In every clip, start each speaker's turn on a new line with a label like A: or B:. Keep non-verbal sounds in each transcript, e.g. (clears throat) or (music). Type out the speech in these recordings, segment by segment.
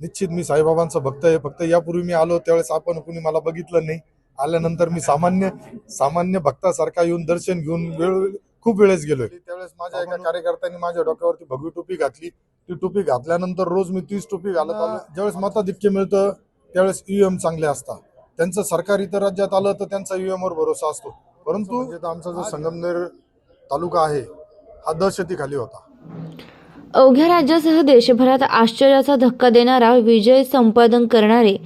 A: निश्चित मी साईबाबांचा भक्त आहे. फक्त यापूर्वी मी आलो त्यावेळेस आपण कुणी मला बघितलं नाही. आल्यानंतर मी सामान्य सामान्य भक्तासारखा येऊन दर्शन घेऊन वेळ खूप वेळेस गेलोय. त्यावेळेस माझ्या एका कार्यकर्त्यांनी माझ्या डोक्यावरती भगवी टोपी घातली. ती टोपी घातल्यानंतर रोज मी तीच टोपी घालत आलो. ज्यावेळेस मताधिक्य मिळतं त्यावेळेस ईएम चांगले असतात. त्यांचं सरकार इतर राज्यात आलं तर त्यांचा ईएम वर भरोसा असतो. परंतु म्हणजे आमचा जो संगमनेर तालुका आहे हा दहशतीखाली होता.
B: अवघ्या राज्यासह देशभरात आश्चर्याचा धक्का देणारा विजय संपादन करणारे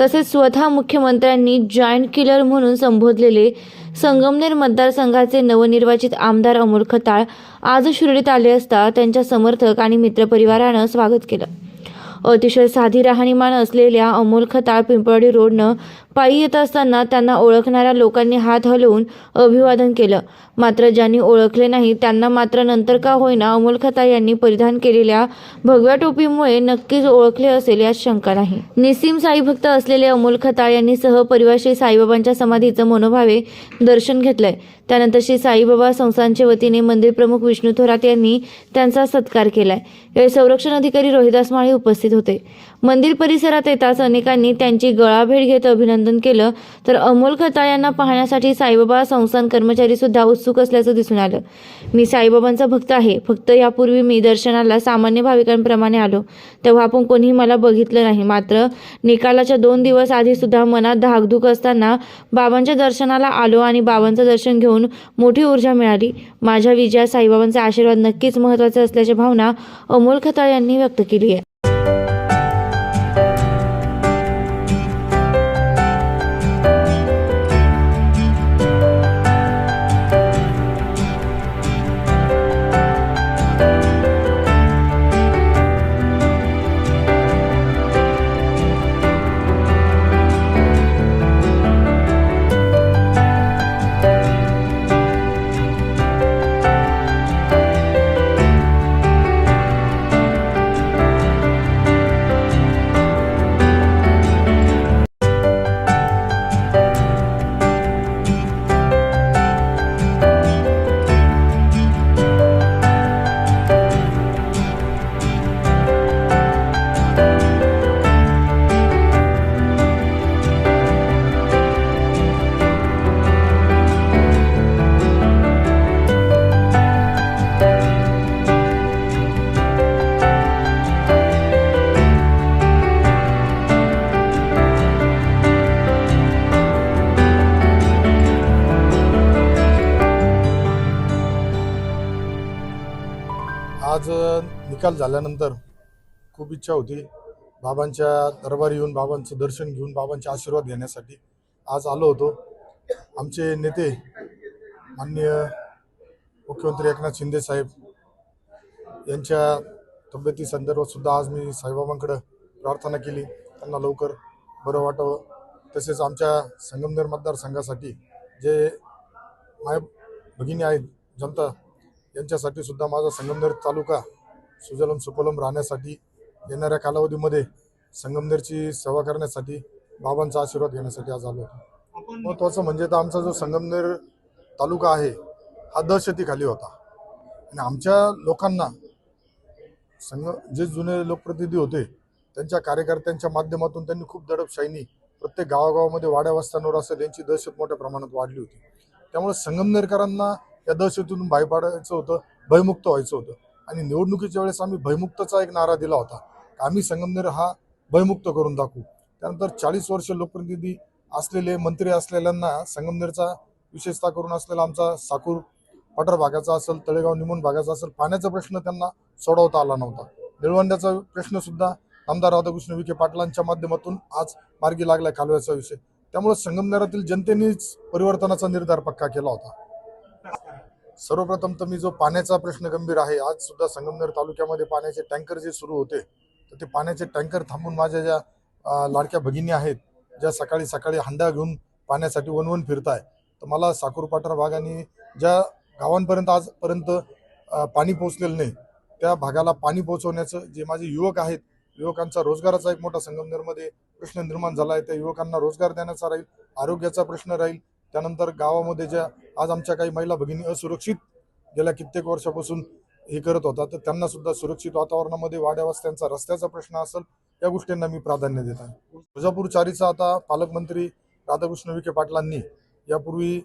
B: तसेच स्वतः मुख्यमंत्र्यांनी जॉईंट किलर म्हणून संबोधलेले संगमनेर मतदारसंघाचे नवनिर्वाचित आमदार अमोल खताळ आज शिर्डीत आले असता त्यांच्या समर्थक आणि मित्रपरिवारानं स्वागत केलं. अतिशय साधी राहणीमान असलेल्या अमोल खताळ पिंपळडी रोडनं पायी येत असताना त्यांना ओळखणाऱ्या लोकांनी हात हलवून अभिवादन केलं. मात्र ज्यांनी ओळखले नाही त्यांना मात्र नंतर का होईना अमोल खताळ यांनी परिधान केलेल्या भगव्या टोपीमुळे नक्कीच ओळखले असेल यात शंका नाही. निसीम साई भक्त असलेले अमोल खताळ यांनी सहपरिवार श्री साईबाबांच्या समाधीचं मनोभावे दर्शन घेतलंय. त्यानंतर श्री साईबाबा संस्थांच्या वतीने मंदिर प्रमुख विष्णू थोरात यांनी त्यांचा सत्कार केलाय. यावेळी संरक्षण अधिकारी रोहिदास माळी उपस्थित होते. मंदिर परिसरात येताच अनेकांनी त्यांची गळाभेट घेत अभिनंदन केलं तर अमोल खताळ यांना पाहण्यासाठी साईबाबा संस्थान कर्मचारी सुद्धा उत्सुक असल्याचं दिसून आलं. मी साईबाबांचा भक्त आहे. फक्त यापूर्वी मी दर्शनाला सामान्य भाविकांप्रमाणे आलो. तेव्हा आपण कोणीही मला बघितलं नाही. मात्र निकालाच्या दोन दिवस आधी सुद्धा मनात धाकधूक असताना बाबांच्या दर्शनाला आलो आणि बाबांचं दर्शन घेऊन मोठी ऊर्जा मिळाली. माझ्या विजयात साईबाबांचा आशीर्वाद नक्कीच महत्त्वाचा असल्याची भावना अमोल खताळ यांनी व्यक्त केली आहे.
A: निकाल झाल्यानंतर खूप इच्छा होती बाबांच्या दरबारी येऊन बाबांचं दर्शन घेऊन बाबांचे आशीर्वाद घेण्यासाठी. आज आलो होतो. आमचे नेते माननीय मुख्यमंत्री एकनाथ शिंदे साहेब यांच्या तब्येती संदर्भात सुद्धा आज मी साईबाबांकडं प्रार्थना केली. त्यांना लवकर बरं वाटावं. तसेच आमच्या संगमनेर मतदारसंघासाठी जे माय भगिनी आहेत जनता यांच्यासाठी सुद्धा माझा संगमनेर तालुका सुजलम सुपलम राहण्यासाठी येणाऱ्या कालावधीमध्ये संगमनेरची सेवा करण्यासाठी बाबांचा आशीर्वाद घेण्यासाठी आज आलो होतो. महत्त्वाचं म्हणजे तर आमचा जो संगमनेर तालुका आहे हा दहशतीखाली होता. आणि आमच्या लोकांना संग जे जुने लोकप्रतिनिधी होते त्यांच्या कार्यकर्त्यांच्या माध्यमातून त्यांनी खूप दडपशाहीनी प्रत्येक गावागावामध्ये वाड्या वस्त्यांवर असेल यांची दहशत मोठ्या प्रमाणात वाढली होती. त्यामुळे संगमनेरकरांना या दहशतीतून बाहेर पाडायचं होतं भयमुक्त व्हायचं होतं. आणि निवडणुकीच्या वेळेस आम्ही भयमुक्तचा एक नारा दिला होता. आम्ही संगमनेर हा भयमुक्त करून दाखवू. त्यानंतर चाळीस वर्ष लोकप्रतिनिधी असलेले मंत्री असलेल्यांना संगमनेरचा विशेषतः करून असलेला आमचा साकूर पठार भागाचा असेल तळेगाव निमून भागाचा असेल पाण्याचा प्रश्न त्यांना सोडवता आला नव्हता. निळवंड्याचा प्रश्न सुद्धा आमदार राधाकृष्ण विखे पाटलांच्या माध्यमातून आज मार्गी लागला कालव्याचा विषय. त्यामुळे संगमनेरातील जनतेनेच परिवर्तनाचा निर्धार पक्का केला होता. सर्वप्रथम तर मी जो पाण्याचा प्रश्न गंभीर आहे आज सुद्धा संगमनेर तालुक्यामध्ये पाण्याचे टँकर जे सुरू होते तर ते पाण्याचे टँकर थांबून माझ्या ज्या लाडक्या भगिनी आहेत ज्या सकाळी सकाळी हंडा घेऊन पाण्यासाठी वनवन फिरताय तर मला साखूरपाठार भागाने ज्या गावांपर्यंत आजपर्यंत पाणी पोहोचलेलं नाही त्या भागाला पाणी पोहोचवण्याचं जे माझे युवक आहेत युवकांचा रोजगाराचा एक मोठा संगमनेरमध्ये प्रश्न निर्माण झाला आहे त्या युवकांना रोजगार देण्याचा राहील आरोग्याचा प्रश्न राहील त्यानंतर गावामध्ये ज्या आज आमच्या काही महिला भगिनी असुरक्षित गेल्या कित्येक वर्षापासून हे करत होता तर त्यांना सुद्धा सुरक्षित वातावरणामध्ये वाड्या त्यांचा रस्त्याचा प्रश्न असेल या गोष्टींना मी प्राधान्य देत आहे. तुळजापूर चारीचा आता पालकमंत्री राधाकृष्ण विखे पाटलांनी यापूर्वी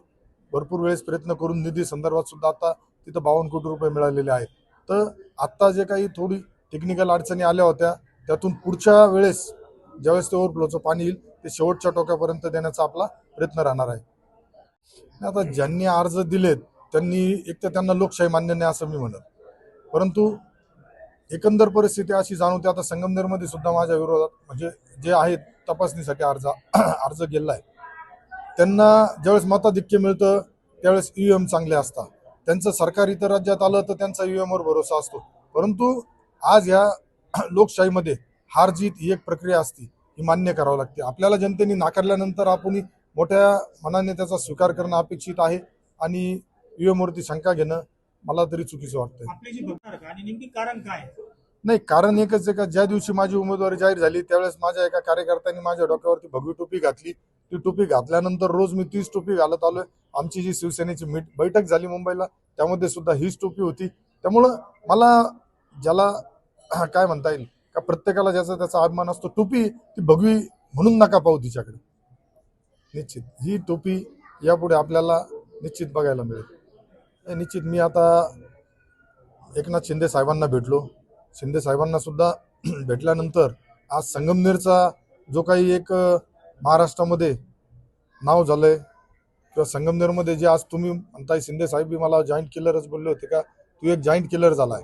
A: भरपूर वेळेस प्रयत्न करून निधी संदर्भात सुद्धा आता तिथं बावन्न कोटी रुपये मिळालेले आहेत. तर आत्ता जे काही थोडी टेक्निकल अडचणी आल्या होत्या त्यातून पुढच्या वेळेस ज्यावेळेस ते ओव्हरफ्लोचं पाणी येईल ते शेवटच्या टोक्यापर्यंत देण्याचा आपला प्रयत्न राहणार आहे. आता ज्यांनी अर्ज दिलेत त्यांनी एक तर त्यांना लोकशाही मान्य नाही असं मी म्हणत. परंतु एकंदर परिस्थिती अशी जाणवते आता संगमनेरमध्ये सुद्धा माझ्या विरोधात म्हणजे जे आहेत तपासणीसाठी अर्ज (clears throat) अर्ज गेला आहे त्यांना ज्यावेळेस मताधिक्य मिळतं त्यावेळेस ई एम चांगले असतात. त्यांचं सरकार इतर राज्यात आलं तर त्यांचा ई एमवर भरोसा असतो. परंतु आज ह्या (clears throat) लोकशाहीमध्ये हार जीत ही एक प्रक्रिया असते ही मान्य करावं लागते. आपल्याला जनतेने नाकारल्यानंतर आपण मोठ्या मनाने त्याचा स्वीकार करणं अपेक्षित आहे आणि ई वरती शंका घेणं मला तरी चुकीचं वाटतं
C: आणि कारण काय
A: नाही कारण एकच आहे का ज्या दिवशी माझी उमेदवारी जाहीर झाली त्यावेळेस माझ्या एका कार्यकर्त्यांनी माझ्या डोक्यावरती भगवी टोपी घातली. ती टोपी घातल्यानंतर रोज मी तीच टोपी घालत आलोय. आमची जी शिवसेनेची मीट बैठक झाली मुंबईला त्यामध्ये सुद्धा हीच टोपी होती. त्यामुळं मला ज्याला काय म्हणता येईल का प्रत्येकाला ज्याचा त्याचा अभिमान असतो टोपी ती भगवी म्हणून नका पाहू तिच्याकडे. निश्चित. ही टोपी यापुढे आपल्याला निश्चित बघायला मिळेल. निश्चित मी आता एकनाथ शिंदे साहेबांना भेटलो. शिंदे साहेबांना सुद्धा (clears throat) भेटल्यानंतर आज संगमनेरचा जो काही एक महाराष्ट्रामध्ये नाव झालंय किंवा संगमनेरमध्ये जे आज तुम्ही म्हणताय शिंदे साहेब बी मला जॉईंट किलरच बोलले होते का? तू एक जॉईंट किलर झालाय.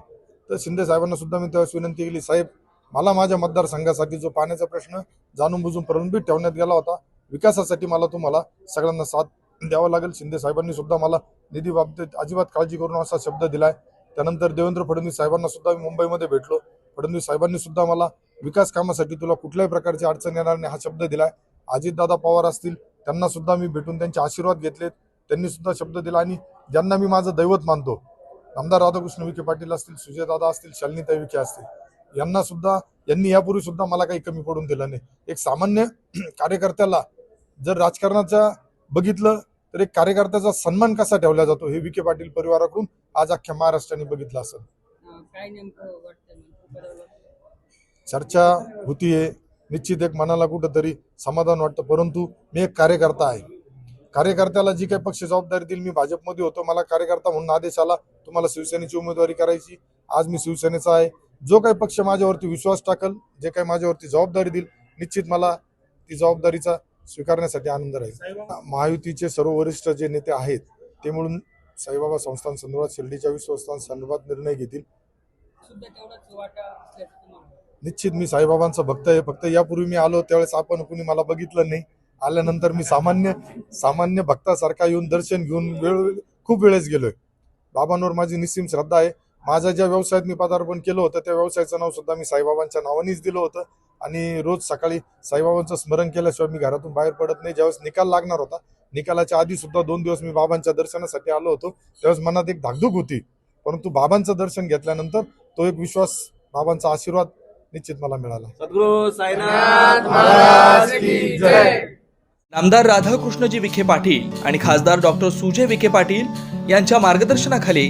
A: तर शिंदे साहेबांना सुद्धा मी त्यावेळेस विनंती केली साहेब मला माझ्या मतदारसंघासाठी जो पाण्याचा प्रश्न जाणून बुजून प्रलंबित ठेवण्यात गेला होता विकासासाठी मला तुम्हाला सगळ्यांना साथ द्यावा लागेल. शिंदे साहेबांनी सुद्धा मला निधी बाबतीत अजिबात काळजी करून असा शब्द दिलाय. त्यानंतर देवेंद्र फडणवीस साहेबांना सुद्धा मी मुंबईमध्ये भेटलो. फडणवीस साहेबांनी सुद्धा मला विकास कामासाठी तुला कुठल्याही प्रकारची अडचण येणार नाही हा शब्द दिलाय. अजितदादा पवार असतील त्यांना सुद्धा मी भेटून त्यांचे आशीर्वाद घेतलेत. त्यांनी सुद्धा शब्द दिला आणि ज्यांना मी माझं दैवत मानतो आमदार राधाकृष्ण विखे पाटील असतील सुजयदादा असतील शालिनीताई विखे असतील यांना सुद्धा यांनी यापूर्वी सुद्धा मला काही कमी पडून दिलं नाही. एक सामान्य (clears throat) कार्यकर्त्याला जर राजकारणाचा बघितलं तर एक कार्यकर्त्याचा सन्मान कसा ठेवला जातो हे विखे पाटील परिवाराकडून आज अख्ख्या महाराष्ट्राने बघितलं असेल. चर्चा होतीये निश्चित एक मनाला कुठंतरी समाधान वाटतं परंतु मी एक कार्यकर्ता आहे. कार्यकर्त्याला जी काही पक्ष जबाबदारी दिली मी भाजपमध्ये होतो. मला कार्यकर्ता म्हणून आदेश आला तुम्हाला शिवसेनेची उमेदवारी करायची. आज मी शिवसेनेचा आहे. जो काही पक्ष माझ्यावरती विश्वास टाकल जे काही माझ्यावरती जबाबदारी देईल निश्चित मला ती जबाबदारीचा स्वीकारण्यासाठी आनंद राहील. महायुतीचे सर्व वरिष्ठ जे नेते आहेत ते म्हणून साईबाबा संस्थान संदर्भात शिर्डीच्या विश्वस्तान संदर्भात निर्णय घेतील. निश्चित मी साईबाबांचा भक्त आहे. फक्त यापूर्वी मी आलो त्यावेळेस आपण कुणी मला बघितलं नाही. आल्यानंतर मी सामान्य सामान्य भक्तासारखा येऊन दर्शन घेऊन वेळ खूप वेळेस गेलोय. बाबांवर माझी निस्सीम श्रद्धा आहे. माझ्या ज्या व्यवसायात मी पदार्पण केलं होतं त्या व्यवसायाचं नाव सुद्धा मी साईबाबांच्या नावानेच दिलं होतं. आणि रोज सकाळी साईबाबांचं स्मरण केल्याशिवाय मी घरातून बाहेर पडत नाही. ज्यावेळेस निकाल लागणार होता निकालाच्या आधी सुद्धा दोन दिवस मी बाबांच्या दर्शनासाठी आलो होतो. त्यावेळेस मनात एक धाकधूक होती. परंतु बाबांचं दर्शन घेतल्यानंतर तो एक विश्वास बाबांचा आशीर्वाद निश्चित मला मिळाला.
D: सद्गुरु साईनाथ महाराज की जय.
E: नामदार राधाकृष्णजी विखे पाटील आणि खासदार डॉक्टर सुजय विखे पाटील यांच्या मार्गदर्शनाखाली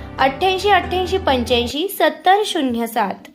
F: अठ्ठ्याऐंशी अठ्ठ्याऐंशी पंच्याऐंशी सत्तर शून्य सात.